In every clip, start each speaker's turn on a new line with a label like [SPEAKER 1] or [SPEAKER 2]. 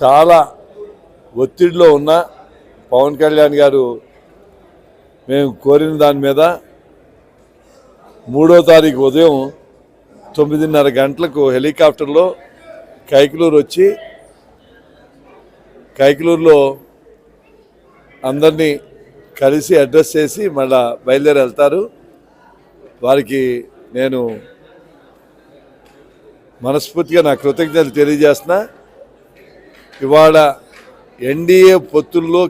[SPEAKER 1] చాలా ఒత్తిడిలో ఉన్న పవన్ కళ్యాణ్ గారు మేము కోరిన దాని మీద మూడో తారీఖు ఉదయం తొమ్మిదిన్నర గంటలకు హెలికాప్టర్లో కైకలూరు వచ్చి కైకలూరులో అందరినీ కలిసి అడ్రస్ చేసి మళ్ళా బయలుదేరి వెళ్తారు వారికి నేను మనస్ఫూర్తిగా నా కృతజ్ఞతలు తెలియజేస్తున్నా. ఇవాళ ఎన్డీఏ పొత్తుల్లో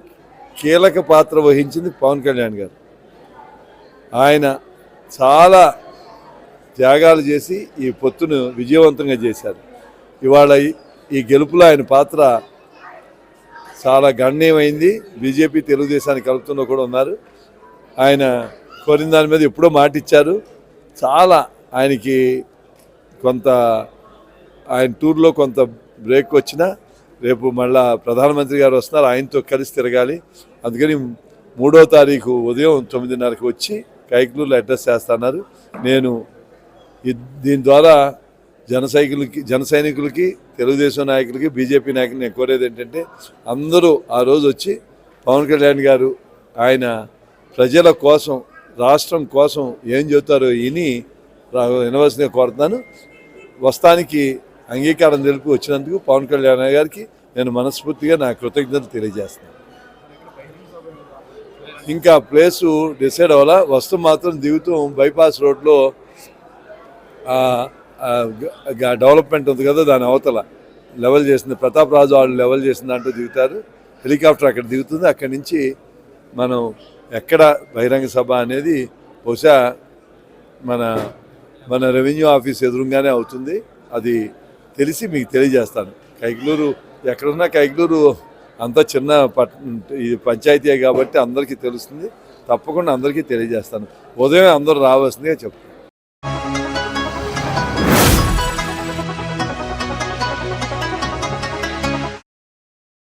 [SPEAKER 1] కీలక పాత్ర వహించింది పవన్ కళ్యాణ్ గారు. ఆయన చాలా త్యాగాలు చేసి ఈ పొత్తును విజయవంతంగా చేశారు. ఇవాళ ఈ- గెలుపులో ఆయన పాత్ర చాలా గణనీయమైంది. బీజేపీ తెలుగుదేశాన్ని కలుపుతున్న కూడా ఉన్నారు. ఆయన కోరిన దాని మీద ఎప్పుడో మాట ఇచ్చారు. చాలా ఆయనకి కొంత ఆయన టూర్లో కొంత బ్రేక్ వచ్చినా రేపు మళ్ళా ప్రధానమంత్రి గారు వస్తున్నారు ఆయనతో కలిసి తిరగాలి. అందుకని మూడో తారీఖు ఉదయం తొమ్మిదిన్నరకు వచ్చి కైకులూరులో అడ్రస్ చేస్తున్నారు. నేను దీని ద్వారా జన సైకిల్కి జన సైనికులకి తెలుగుదేశం నాయకులకి బీజేపీ నాయకులు నేను కోరేది ఏంటంటే అందరూ ఆ రోజు వచ్చి పవన్ కళ్యాణ్ గారు ఆయన ప్రజల కోసం రాష్ట్రం కోసం ఏం చెబుతారో విని రా- కోరుతున్నాను. వస్తానికి అంగీకారం తెలిపి వచ్చినందుకు పవన్ కళ్యాణ్ గారికి నేను మనస్ఫూర్తిగా నా కృతజ్ఞతలు తెలియజేస్తున్నాను. ఇంకా ప్లేసు డిసైడ్ అవ్వాలా? వస్తూ మాత్రం దిగుతూ బైపాస్ రోడ్లో డెవలప్మెంట్ ఉంది కదా దాని అవతల. లెవెల్ చేసింది ప్రతాప్ రాజు వాళ్ళు లెవెల్ చేసిన దాంట్లో దిగుతారు. హెలికాప్టర్ అక్కడ దిగుతుంది. అక్కడి నుంచి మనం ఎక్కడ బహిరంగ సభ అనేది బహుశా మన మన రెవెన్యూ ఆఫీస్ ఎదురుగానే అవుతుంది. అది తెలిసి మీకు తెలియజేస్తాను. కైకలూరు ఎక్కడున్నా కైకలూరు అంతా చిన్న పట్ ఇది పంచాయతీ కాబట్టి అందరికీ తెలుస్తుంది. తప్పకుండా అందరికీ తెలియజేస్తాను. ఉదయం అందరూ రావాల్సిందిగా చెప్తాను.